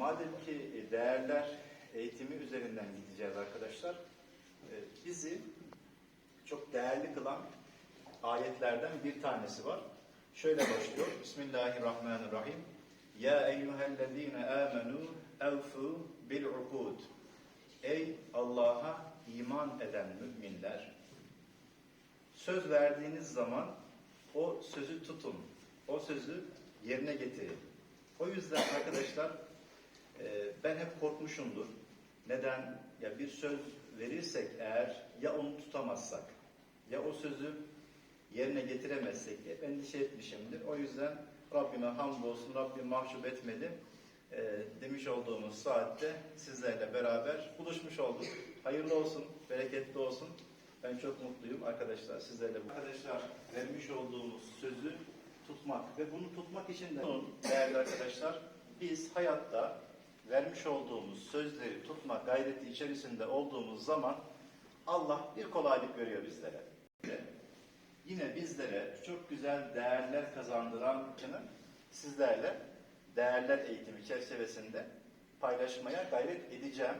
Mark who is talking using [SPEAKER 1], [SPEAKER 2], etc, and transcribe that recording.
[SPEAKER 1] madem ki e, değerler eğitimi üzerinden gideceğiz arkadaşlar, e, bizi çok değerli kılan ayetlerden bir tanesi var. Şöyle başlıyor. Bismillahirrahmanirrahim. Ya eyyühellezine amenu evfu bil ukud. Ey Allah'a iman eden müminler, söz verdiğiniz zaman o sözü tutun. O sözü yerine getirin. O yüzden arkadaşlar ben hep korkmuşumdur. Neden? Ya bir söz verirsek eğer ya onu tutamazsak ya o sözü yerine getiremezsek diye endişe etmişimdir. O yüzden Rabbime hamdolsun, Rabbim mahcup etmedi. E, demiş olduğumuz saatte sizlerle beraber buluşmuş olduk. Hayırlı olsun, bereketli olsun. Ben çok mutluyum arkadaşlar sizlerle. Arkadaşlar vermiş olduğumuz sözü tutmak ve bunu tutmak için de değerli arkadaşlar biz hayatta vermiş olduğumuz sözleri tutma gayreti içerisinde olduğumuz zaman Allah bir kolaylık veriyor bizlere. Yine bizlere çok güzel değerler kazandıran sizlerle değerler eğitimi çerçevesinde paylaşmaya gayret edeceğim.